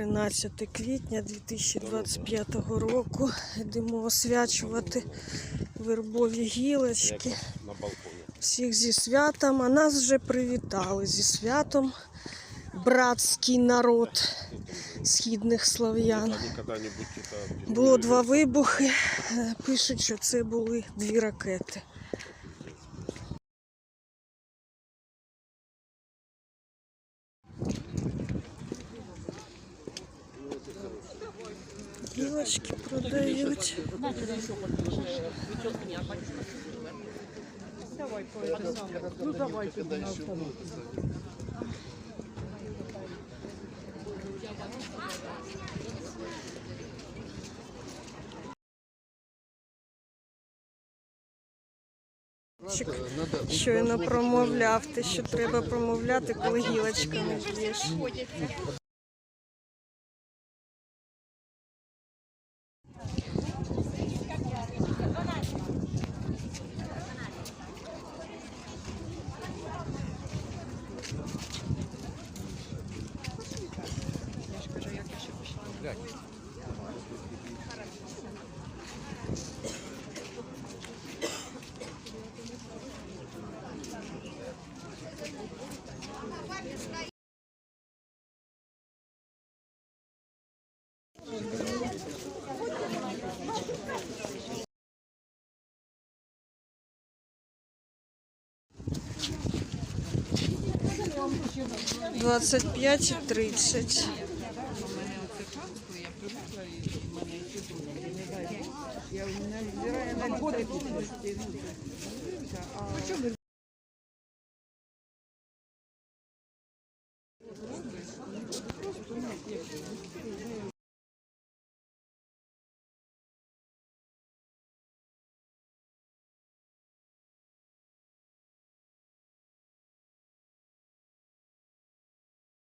13 квітня 2025 року. Йдемо освячувати вербові гілочки. Всіх зі святом, а нас вже привітали зі святом. Братський народ східних это... Було два вибухи. Пишуть, що це були дві ракети. Гілочки продають. Щойно промовляв те, що треба промовляти, коли гілочками б'єш. Двадцать пять и тридцать. Я не